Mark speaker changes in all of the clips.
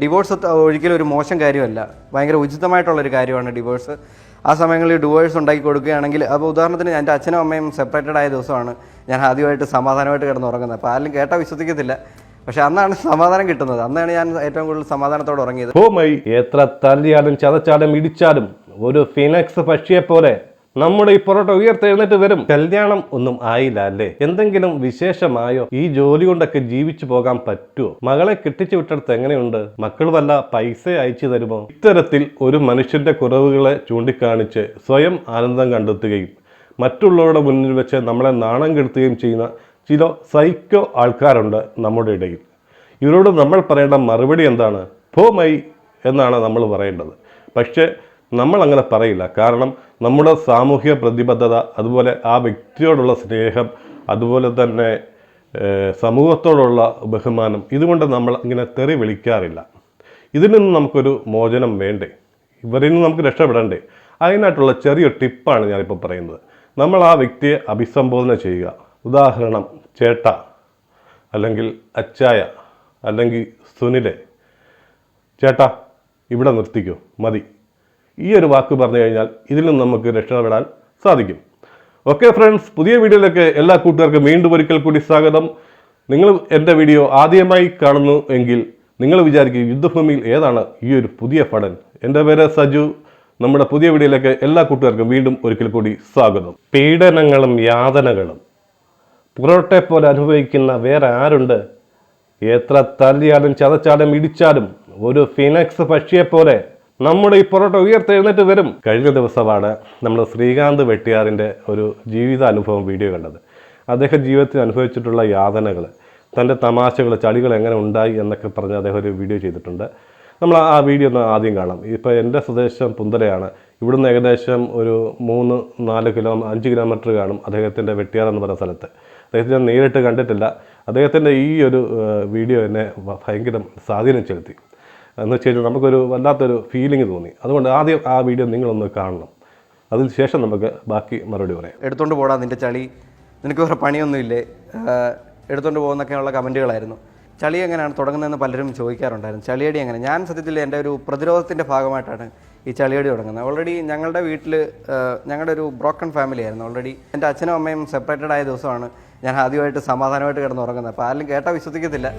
Speaker 1: Divorce ഒരിക്കലും ഒരു മോശം കാര്യമല്ല. ഭയങ്കര ഉചിതമായിട്ടുള്ളൊരു കാര്യമാണ് ഡിവോഴ്സ് ആ സമയങ്ങളിൽ ഡിവോഴ്സ് ഉണ്ടാക്കി കൊടുക്കുകയാണെങ്കിൽ അപ്പോൾ ഉദാഹരണത്തിന് എന്റെ അച്ഛനും അമ്മയും സെപ്പറേറ്റഡ് ആയ ദിവസമാണ് ഞാൻ ആദ്യമായിട്ട് സമാധാനമായിട്ട് കിടന്ന് ഉറങ്ങുന്നത്. അപ്പോൾ ആരും കേട്ടാൽ വിശ്വസിക്കത്തില്ല. പക്ഷെ അന്നാണ് സമാധാനം കിട്ടുന്നത്. അന്നാണ് ഞാൻ ഏറ്റവും കൂടുതൽ സമാധാനത്തോടെ ഉറങ്ങിയത്.
Speaker 2: ഭൂമി എത്ര തല്ലിയാലും ചതച്ചാലും ഇടിച്ചാലും ഒരു ഫിനക്സ് പക്ഷിയെ പോലെ നമ്മുടെ ഈ പൊറോട്ട ഉയർത്തെഴുന്നേറ്റ് വരും. കല്യാണം ഒന്നും ആയില്ല അല്ലേ? എന്തെങ്കിലും വിശേഷമായോ? ഈ ജോലി കൊണ്ടൊക്കെ ജീവിച്ചു പോകാൻ പറ്റുമോ മകളെ കെട്ടിച്ചു വിട്ടെടുത്ത് എങ്ങനെയുണ്ട്? മക്കൾ വല്ല പൈസ അയച്ചു തരുമോ? ഇത്തരത്തിൽ ഒരു മനുഷ്യന്റെ കുറവുകളെ ചൂണ്ടിക്കാണിച്ച് സ്വയം ആനന്ദം കണ്ടെത്തുകയും മറ്റുള്ളവരുടെ മുന്നിൽ വെച്ച് നമ്മളെ നാണം കെടുത്തുകയും ചെയ്യുന്ന ചില സൈക്കോ ആൾക്കാരുണ്ട് നമ്മുടെ ഇടയിൽ. ഇവരോട് നമ്മൾ പറയേണ്ട മറുപടി എന്താണ്? ഭോ മൈ എന്നാണ് നമ്മൾ പറയേണ്ടത്. പക്ഷേ നമ്മൾ അങ്ങനെ പറയില്ല. കാരണം നമ്മുടെ സാമൂഹ്യ പ്രതിബദ്ധത അതുപോലെ ആ വ്യക്തിയോടുള്ള സ്നേഹം അതുപോലെ തന്നെ സമൂഹത്തോടുള്ള ബഹുമാനം ഇതുകൊണ്ട് നമ്മൾ ഇങ്ങനെ തെറി വിളിക്കാറില്ല. ഇതിൽ നിന്ന് നമുക്കൊരു മോചനം വേണ്ടേ? ഇവരിൽ നിന്ന് നമുക്ക് രക്ഷപ്പെടണ്ടേ? അതിനായിട്ടുള്ള ചെറിയൊരു ടിപ്പാണ് ഞാനിപ്പോൾ പറയുന്നത്. നമ്മൾ ആ വ്യക്തിയെ അഭിസംബോധന ചെയ്യുക. ഉദാഹരണം ചേട്ട അല്ലെങ്കിൽ അച്ചായ അല്ലെങ്കിൽ സുനിലെ. ചേട്ടാ ഇവിടെ നിർത്തിക്കോ. മതി. ഈ ഒരു വാക്ക് പറഞ്ഞു കഴിഞ്ഞാൽ ഇതിൽ നിന്ന് നമുക്ക് രക്ഷപ്പെടാൻ സാധിക്കും. ഓക്കെ ഫ്രണ്ട്സ് പുതിയ വീഡിയോയിലേക്ക് എല്ലാ കൂട്ടുകാർക്കും വീണ്ടും ഒരിക്കൽ കൂടി സ്വാഗതം. നിങ്ങൾ എന്റെ വീഡിയോ ആദ്യമായി കാണുന്നു എങ്കിൽ നിങ്ങൾ വിചാരിക്കും യുദ്ധഭൂമിയിൽ ഏതാണ് ഈ ഒരു പുതിയ ഫടൻ എന്റെ പേര് സജു. നമ്മുടെ പുതിയ വീഡിയോയിലേക്ക് എല്ലാ കൂട്ടുകാർക്കും വീണ്ടും ഒരിക്കൽ കൂടി സ്വാഗതം. പീഡനങ്ങളും യാതനകളും. പുറോട്ടെ പോലെ അനുഭവിക്കുന്ന വേറെ ആരുണ്ട്? എത്ര തല്ലിയാലും ചതച്ചാലും ഇടിച്ചാലും ഒരു ഫിനക്സ് പക്ഷിയെ പോലെ നമ്മുടെ ഈ പൊറോട്ട ഉയർത്തെഴുന്നേറ്റ് വരും. കഴിഞ്ഞ ദിവസമാണ് നമ്മൾ ശ്രീകാന്ത് വെട്ടിയാറിന്റെ ഒരു ജീവിതാനുഭവം വീഡിയോ കണ്ടത്. അദ്ദേഹം ജീവിതത്തിൽ അനുഭവിച്ചിട്ടുള്ള യാതനകൾ തന്റെ തമാശകൾ ചളികൾ എങ്ങനെ ഉണ്ടായി എന്നൊക്കെ പറഞ്ഞ് അദ്ദേഹം ഒരു വീഡിയോ ചെയ്തിട്ടുണ്ട്. നമ്മൾ ആ വീഡിയോ ഒന്ന് ആദ്യം കാണാം. ഇപ്പോൾ എന്റെ സ്വദേശം പുന്തലയാണ്. ഇവിടുന്ന് ഏകദേശം ഒരു മൂന്ന് നാല് കിലോ അഞ്ച് കിലോമീറ്റർ കാണും അദ്ദേഹത്തിന്റെ വെട്ടിയാർ എന്ന് പറയുന്ന സ്ഥലത്ത്. അദ്ദേഹത്തെ ഞാൻ നേരിട്ട് കണ്ടിട്ടില്ല. അദ്ദേഹത്തിന്റെ ഈ ഒരു വീഡിയോ എന്നെ ഭയങ്കര സ്വാധീനം ചെലുത്തി എന്ന് വെച്ച് കഴിഞ്ഞാൽ നമുക്കൊരു വല്ലാത്തൊരു ഫീലിംഗ് തോന്നി. അതുകൊണ്ട് ആദ്യം ആ വീഡിയോ നിങ്ങളൊന്ന് കാണണം. അതിന് ശേഷം നമുക്ക് ബാക്കി മറുപടി പറയാം.
Speaker 1: എടുത്തുകൊണ്ട് പോടാ നിന്റെ ചളി. നിനക്ക് വേറെ പണിയൊന്നുമില്ലേ എടുത്തുകൊണ്ട് പോകുന്നൊക്കെയുള്ള കമന്റുകളായിരുന്നു ചളി എങ്ങനെയാണ്? തുടങ്ങുന്നതെന്ന് പലരും ചോദിക്കാറുണ്ടായിരുന്നു. ചളിയടി എങ്ങനെ? ഞാൻ സത്യത്തിൽ എന്റെ ഒരു പ്രതിരോധത്തിന്റെ ഭാഗമായിട്ടാണ് ഈ ചളിയടി തുടങ്ങുന്നത്. ഓൾറെഡി ഞങ്ങളുടെ വീട്ടിൽ ഞങ്ങളുടെ ഒരു ബ്രോക്കൺ ഫാമിലി ആയിരുന്നു. ഓൾറെഡി എന്റെ അച്ഛനും അമ്മയും സെപ്പറേറ്റഡ് ആയ ദിവസമാണ് ഞാൻ ആദ്യമായിട്ട് സമാധാനമായിട്ട് കിടന്ന് ഉറങ്ങുന്നത് അപ്പോൾ ആരും കേട്ടാൽ വിശ്വസിക്കത്തില്ല.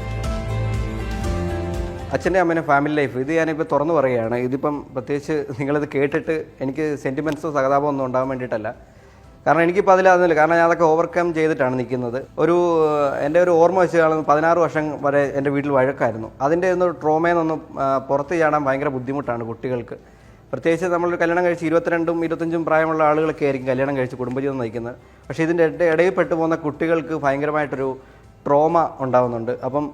Speaker 1: അച്ഛന്റെ അമ്മേനെ ഫാമിലി ലൈഫ് ഇത് ഞാനിപ്പോൾ തുറന്നു പറയുകയാണ്. ഇതിപ്പം പ്രത്യേകിച്ച് നിങ്ങളിത് കേട്ടിട്ട് എനിക്ക് സെന്റിമെന്റ്സോ സഹതാപമോ ഒന്നും ഉണ്ടാകാൻ വേണ്ടിയിട്ടല്ല. കാരണം എനിക്കിപ്പോൾ അതിലതൊന്നുമില്ല കാരണം ഞാൻ അതൊക്കെ ഓവർകം ചെയ്തിട്ടാണ് നിൽക്കുന്നത്. ഒരു എന്റെ ഒരു ഓർമ്മ വെച്ച് കാണുന്ന പതിനാറ് വർഷം വരെ എന്റെ വീട്ടിൽ വഴക്കായിരുന്നു. അതിന്റെ ഒന്ന് ട്രോമയിൽ നിന്നും പുറത്ത് ചാടാൻ ഭയങ്കര ബുദ്ധിമുട്ടാണ് കുട്ടികൾക്ക്. പ്രത്യേകിച്ച് നമ്മൾ കല്യാണം കഴിച്ച് ഇരുപത്തിരണ്ടും ഇരുപത്തഞ്ചും പ്രായമുള്ള ആളുകളൊക്കെ ആയിരിക്കും കല്യാണം കഴിച്ച് കുടുംബജീവിതം നയിക്കുന്നത്. പക്ഷേ ഇതിന്റെ ഇടയിൽപ്പെട്ടു ഇടയിൽ പെട്ടു പോകുന്ന കുട്ടികൾക്ക് ഭയങ്കരമായിട്ടൊരു ട്രോമ ഉണ്ടാകുന്നുണ്ട് അപ്പം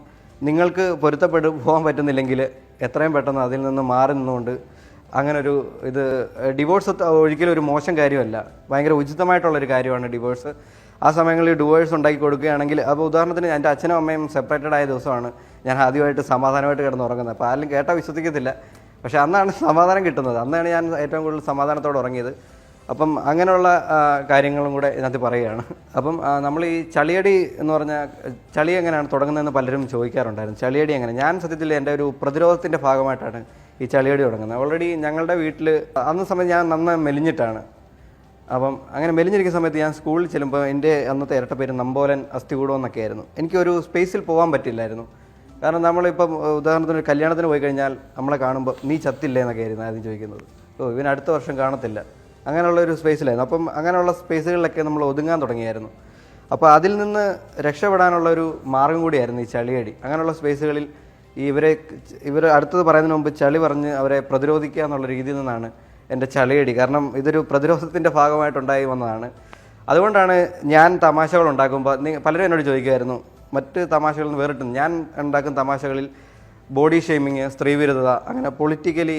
Speaker 1: നിങ്ങൾക്ക് പൊരുത്തപ്പെട്ട് പോകാൻ പറ്റുന്നില്ലെങ്കിൽ എത്രയും പെട്ടെന്ന് അതിൽ നിന്ന് മാറി നിന്നുകൊണ്ട് അങ്ങനൊരു ഇത് ഡിവോഴ്സ് ഒരിക്കലും ഒരു മോശം കാര്യമല്ല. ഭയങ്കര ഉചിതമായിട്ടുള്ളൊരു കാര്യമാണ് ഡിവോഴ്സ്. ആ സമയങ്ങളിൽ ഡിവോഴ്സ് ഉണ്ടാക്കി കൊടുക്കുകയാണെങ്കിൽ അപ്പോൾ ഉദാഹരണത്തിന് എന്റെ അച്ഛനും അമ്മയും സെപ്പറേറ്റഡ് ആയ ദിവസമാണ്. ഞാൻ ആദ്യമായിട്ട് സമാധാനമായിട്ട് കിടന്ന് ഉറങ്ങുന്നത് അപ്പോൾ ആരും കേട്ടാൽ വിശ്വസിക്കത്തില്ല. പക്ഷേ അന്നാണ് സമാധാനം കിട്ടുന്നത്. അന്നാണ് ഞാൻ ഏറ്റവും കൂടുതൽ സമാധാനത്തോടെ ഉറങ്ങിയത്. അപ്പം അങ്ങനെയുള്ള കാര്യങ്ങളും കൂടെ ഇതിനകത്ത് പറയുകയാണ്. അപ്പം നമ്മൾ ഈ ചളിയടി എന്ന് പറഞ്ഞാൽ ചളി എങ്ങനെയാണ് തുടങ്ങുന്നതെന്ന് പലരും ചോദിക്കാറുണ്ടായിരുന്നു. ചളിയടി എങ്ങനെ? ഞാൻ സത്യത്തിൽ എന്റെ ഒരു പ്രതിരോധത്തിന്റെ ഭാഗമായിട്ടാണ് ഈ ചളിയടി തുടങ്ങുന്നത്. ഓൾറെഡി ഞങ്ങളുടെ വീട്ടിൽ അന്ന് സമയത്ത് ഞാൻ നന്നായി മെലിഞ്ഞിട്ടാണ്. അപ്പം അങ്ങനെ മെലിഞ്ഞിരിക്കുന്ന സമയത്ത് ഞാൻ സ്കൂളിൽ ചെല്ലുമ്പോൾ എന്റെ അന്നത്തെ ഇരട്ട പേര് നമ്പോലൻ അസ്ഥികൂടം എന്നൊക്കെ ആയിരുന്നു. എനിക്കൊരു സ്പേസിൽ പോകാൻ പറ്റില്ലായിരുന്നു. കാരണം നമ്മളിപ്പം ഉദാഹരണത്തിന് ഒരു കല്യാണത്തിന് പോയി കഴിഞ്ഞാൽ നമ്മളെ കാണുമ്പോൾ നീ ചത്തില്ലേ? എന്നൊക്കെ ആയിരുന്നു ആദ്യം ചോദിക്കുന്നത്. ഓ ഇവൻ അടുത്ത വർഷം കാണത്തില്ല. അങ്ങനെയുള്ള ഒരു സ്പേസിലായിരുന്നു അപ്പം അങ്ങനെയുള്ള സ്പേസുകളിലൊക്കെ നമ്മൾ ഒതുങ്ങാൻ തുടങ്ങിയായിരുന്നു. അപ്പോൾ അതിൽ നിന്ന് രക്ഷപ്പെടാനുള്ള ഒരു മാർഗം കൂടിയായിരുന്നു ഈ ചളിയടി. അങ്ങനെയുള്ള സ്പേസുകളിൽ ഇവരെ ഇവർ അടുത്തത് പറയുന്നതിന് മുമ്പ് ചളി പറഞ്ഞ് അവരെ പ്രതിരോധിക്കുക എന്നുള്ള രീതിയിൽ നിന്നാണ് എന്റെ ചളിയടി. കാരണം ഇതൊരു പ്രതിരോധത്തിന്റെ ഭാഗമായിട്ടുണ്ടായി വന്നതാണ്. അതുകൊണ്ടാണ് ഞാൻ തമാശകൾ ഉണ്ടാക്കുമ്പോൾ പലരും എന്നോട് ചോദിക്കുമായിരുന്നു മറ്റ് തമാശകളിൽ നിന്ന് വേറിട്ടും ഞാൻ ഉണ്ടാക്കുന്ന തമാശകളിൽ ബോഡി ഷെയ്മിങ് സ്ത്രീവിരുദ്ധത അങ്ങനെ പൊളിറ്റിക്കലി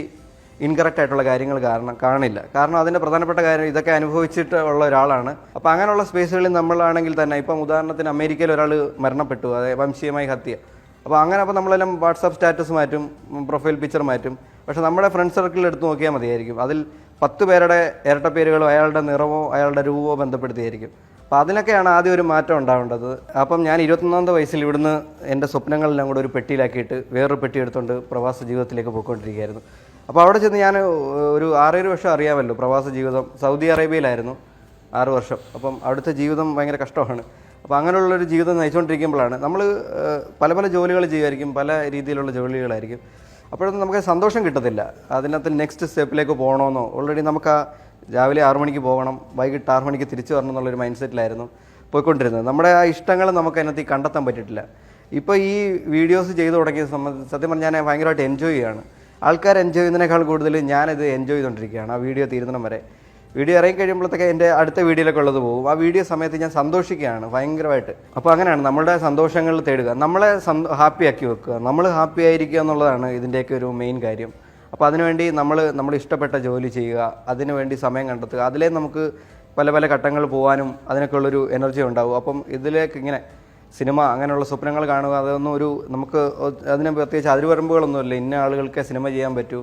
Speaker 1: ഇൻകറക്റ്റ് ആയിട്ടുള്ള കാര്യങ്ങൾ കാരണം കാണില്ല. കാരണം അതിന്റെ പ്രധാനപ്പെട്ട കാര്യം ഇതൊക്കെ അനുഭവിച്ചിട്ട് ഉള്ള ഒരാളാണ്. അപ്പോൾ അങ്ങനെയുള്ള സ്പേസുകളിൽ നമ്മളാണെങ്കിൽ തന്നെ ഇപ്പം ഉദാഹരണത്തിന് അമേരിക്കയിൽ ഒരാൾ മരണപ്പെട്ടു അതായത് വംശീയമായി ഹത്യ. അപ്പോൾ അങ്ങനെ അപ്പോൾ നമ്മളെല്ലാം വാട്സാപ്പ് സ്റ്റാറ്റസ് മാറ്റും പ്രൊഫൈൽ പിക്ചർ മാറ്റും. പക്ഷേ നമ്മുടെ ഫ്രണ്ട് സർക്കിളിൽ എടുത്ത് നോക്കിയാൽ മതിയായിരിക്കും. അതിൽ പത്ത് പേരുടെ ഇരട്ട പേരുകളോ അയാളുടെ നിറമോ അയാളുടെ രൂപമോ ബന്ധപ്പെടുത്തിയായിരിക്കും. അപ്പോൾ അതിനൊക്കെയാണ് ആദ്യം ഒരു മാറ്റം ഉണ്ടാവേണ്ടത്. അപ്പം ഞാൻ ഇരുപത്തൊന്നാമത്തെ വയസ്സിൽ ഇവിടുന്ന് എന്റെ സ്വപ്നങ്ങളെല്ലാം കൂടെ ഒരു പെട്ടിയിലാക്കിയിട്ട് വേറൊരു പെട്ടി എടുത്തുകൊണ്ട് പ്രവാസ ജീവിതത്തിലേക്ക് പോയിക്കൊണ്ടിരിക്കുകയായിരുന്നു. അപ്പോൾ അവിടെ ചെന്ന് ഞാൻ ഒരു ആറേഴ് വർഷം അറിയാമല്ലോ പ്രവാസ ജീവിതം. സൗദി അറേബ്യയിലായിരുന്നു ആറ് വർഷം. അപ്പം അവിടുത്തെ ജീവിതം ഭയങ്കര കഷ്ടമാണ്. അപ്പോൾ അങ്ങനെയുള്ളൊരു ജീവിതം നയിച്ചുകൊണ്ടിരിക്കുമ്പോഴാണ് നമ്മൾ പല പല ജോലികൾ ചെയ്യുമായിരിക്കും പല രീതിയിലുള്ള ജോലികളായിരിക്കും. അപ്പോഴൊന്നും നമുക്ക് സന്തോഷം കിട്ടത്തില്ല. അതിനകത്ത് നെക്സ്റ്റ് സ്റ്റെപ്പിലേക്ക് പോകണമെന്നോ ഓൾറെഡി നമുക്ക് ആ രാവിലെ ആറു മണിക്ക് പോകണം വൈകിട്ട് ആറു മണിക്ക് തിരിച്ചു വരണം എന്നുള്ളൊരു മൈൻഡ് സെറ്റിലായിരുന്നു പോയിക്കൊണ്ടിരുന്നത്. നമ്മുടെ ആ ഇഷ്ടങ്ങൾ നമുക്ക് അതിനകത്ത് കണ്ടെത്താൻ പറ്റിയിട്ടില്ല ഇപ്പോൾ ഈ വീഡിയോസ് ചെയ്തു തുടങ്ങിയ സംബന്ധിച്ച് സത്യം പറഞ്ഞാൽ ഞാൻ ഭയങ്കരമായിട്ട് എൻജോയ് ചെയ്യുകയാണ്. ആൾക്കാർ എൻജോയ് ചെയ്യുന്നതിനേക്കാൾ കൂടുതൽ ഞാനിത് എൻജോയ് ചെയ്തുകൊണ്ടിരിക്കുകയാണ്. ആ വീഡിയോ തീരുന്നിടം വരെ. വീഡിയോ ഇറങ്ങി കഴിയുമ്പോഴത്തേക്ക് എന്റെ അടുത്ത വീഡിയോയിലൊക്കെ ഉള്ളത് പോകും. ആ വീഡിയോ സമയത്ത് ഞാൻ സന്തോഷിക്കുകയാണ് ഭയങ്കരമായിട്ട്. അപ്പോൾ അങ്ങനെയാണ് നമ്മുടെ സന്തോഷങ്ങൾ തേടുക. നമ്മളെ ഹാപ്പി ആക്കി വെക്കുക. നമ്മൾ ഹാപ്പി ആയിരിക്കുക എന്നുള്ളതാണ് ഇതിന്റെയൊക്കെ ഒരു മെയിൻ കാര്യം. അപ്പോൾ അതിനുവേണ്ടി നമ്മൾ നമ്മൾ ഇഷ്ടപ്പെട്ട ജോലി ചെയ്യുക. അതിനുവേണ്ടി സമയം കണ്ടെത്തുക. അതിലേ നമുക്ക് പല പല ഘട്ടങ്ങൾ പോകാനും അതിനൊക്കെ ഉള്ളൊരു എനർജി ഉണ്ടാവും. അപ്പം ഇതിലേക്ക് ഇങ്ങനെ സിനിമ അങ്ങനെയുള്ള സ്വപ്നങ്ങൾ കാണുക അതൊന്നും ഒരു നമുക്ക് അതിനെ പ്രത്യേകിച്ച് അതിരുവരമ്പുകളൊന്നുമില്ല. ഇന്ന ആളുകൾക്ക് സിനിമ ചെയ്യാൻ പറ്റൂ.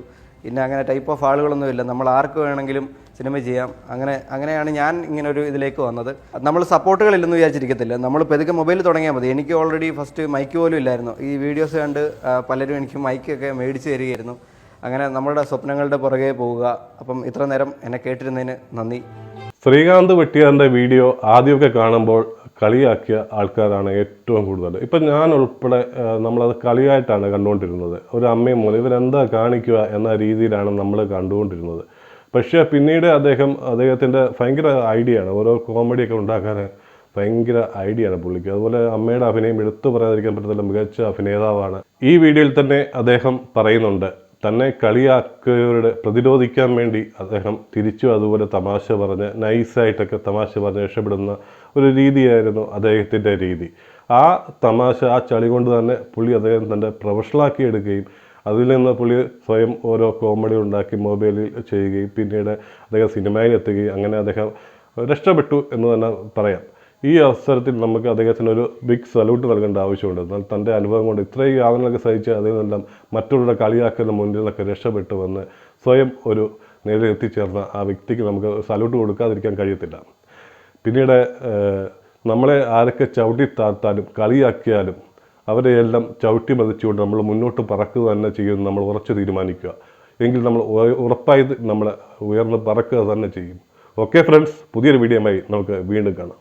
Speaker 1: ഇന്ന അങ്ങനെ ടൈപ്പ് ഓഫ് ആളുകളൊന്നുമില്ല. നമ്മൾ ആർക്ക് വേണമെങ്കിലും സിനിമ ചെയ്യാം. അങ്ങനെ അങ്ങനെയാണ് ഞാൻ ഇങ്ങനെ ഒരു ഇതിലേക്ക് വന്നത്. നമ്മൾ സപ്പോർട്ടുകളില്ലെന്ന് വിചാരിച്ചിരിക്കത്തില്ല. നമ്മൾ പെതുക്കെ മൊബൈൽ തുടങ്ങിയാൽ മതി. എനിക്ക് ഓൾറെഡി ഫസ്റ്റ് മൈക്ക് പോലും ഇല്ലായിരുന്നു. ഈ വീഡിയോസ് കണ്ട് പലരും എനിക്ക് മൈക്കൊക്കെ മേടിച്ച് തരികയായിരുന്നു. അങ്ങനെ നമ്മുടെ സ്വപ്നങ്ങളുടെ പുറകെ പോവുക. അപ്പം ഇത്ര നേരം എന്നെ കേട്ടിരുന്നതിന് നന്ദി.
Speaker 2: ശ്രീകാന്ത് വെട്ടിയാറിന്റെ വീഡിയോ ആദ്യമൊക്കെ കാണുമ്പോൾ കളിയാക്കിയ ആൾക്കാരാണ് ഏറ്റവും കൂടുതൽ. ഇപ്പം ഞാൻ ഉൾപ്പെടെ നമ്മളത് കളിയായിട്ടാണ് കണ്ടുകൊണ്ടിരുന്നത്. ഒരു അമ്മയും മോനും ഇവരെന്താ കാണിക്കുക എന്ന രീതിയിലാണ് നമ്മൾ കണ്ടുകൊണ്ടിരുന്നത്. പക്ഷേ പിന്നീട് അദ്ദേഹം അദ്ദേഹത്തിന്റെ ഭയങ്കര ആണ് ഓരോ കോമഡിയൊക്കെ ഉണ്ടാക്കാൻ ഭയങ്കര ആണ് പുള്ളിക്ക്. അതുപോലെ അമ്മയുടെ അഭിനയം എടുത്തു പറയാതിരിക്കാൻ പറ്റത്തില്ല മികച്ച അഭിനേതാവാണ്. ഈ വീഡിയോയിൽ തന്നെ അദ്ദേഹം പറയുന്നുണ്ട് തന്നെ കളിയാക്കിയവരുടെ പ്രതിരോധിക്കാൻ വേണ്ടി അദ്ദേഹം തിരിച്ചു അതുപോലെ തമാശ പറഞ്ഞ് നൈസായിട്ടൊക്കെ തമാശ പറഞ്ഞ് രക്ഷപ്പെടുന്ന ഒരു രീതിയായിരുന്നു അദ്ദേഹത്തിന്റെ രീതി. ആ തമാശ ആ ചളി കൊണ്ട് തന്നെ പുള്ളി അദ്ദേഹം തന്റെ പ്രൊഫഷണലാക്കി എടുക്കുകയും അതിൽ നിന്ന് പുള്ളി സ്വയം ഓരോ കോമഡി ഉണ്ടാക്കി മൊബൈലിൽ ചെയ്യുകയും പിന്നീട് അദ്ദേഹം സിനിമയിൽ എത്തുകയും അങ്ങനെ അദ്ദേഹം രക്ഷപ്പെട്ടു എന്ന് തന്നെ പറയാം. ഈ അവസരത്തിൽ നമുക്ക് അദ്ദേഹത്തിന് ഒരു ബിഗ് സല്യൂട്ട് നൽകേണ്ട ആവശ്യമുണ്ട്. എന്നാൽ തന്റെ അനുഭവം കൊണ്ട് ഇത്രയും യാതനകളൊക്കെ സഹിച്ച് അതിൽ നിന്നെല്ലാം മറ്റുള്ളവരുടെ കളിയാക്കുന്ന മുന്നിൽ നിന്നൊക്കെ രക്ഷപ്പെട്ടു വന്ന് സ്വയം ഒരു നേരെ എത്തിച്ചേർന്ന ആ വ്യക്തിക്ക് നമുക്ക് സല്യൂട്ട് കൊടുക്കാതിരിക്കാൻ കഴിയത്തില്ല. പിന്നീട് നമ്മളെ ആരൊക്കെ ചവിട്ടി താഴ്ത്താലും കളിയാക്കിയാലും അവരെ എല്ലാം ചവിട്ടി മതിച്ചുകൊണ്ട് നമ്മൾ മുന്നോട്ട് പറക്കുക തന്നെ ചെയ്യുമെന്ന് നമ്മൾ ഉറച്ചു തീരുമാനിക്കുക. എങ്കിൽ നമ്മൾ ഉറപ്പായത് ഉറപ്പായി നമ്മൾ ഉയർന്ന് പറക്കുക തന്നെ ചെയ്യും. ഓക്കെ ഫ്രണ്ട്സ് പുതിയൊരു വീഡിയോയുമായി നമുക്ക് വീണ്ടും കാണാം.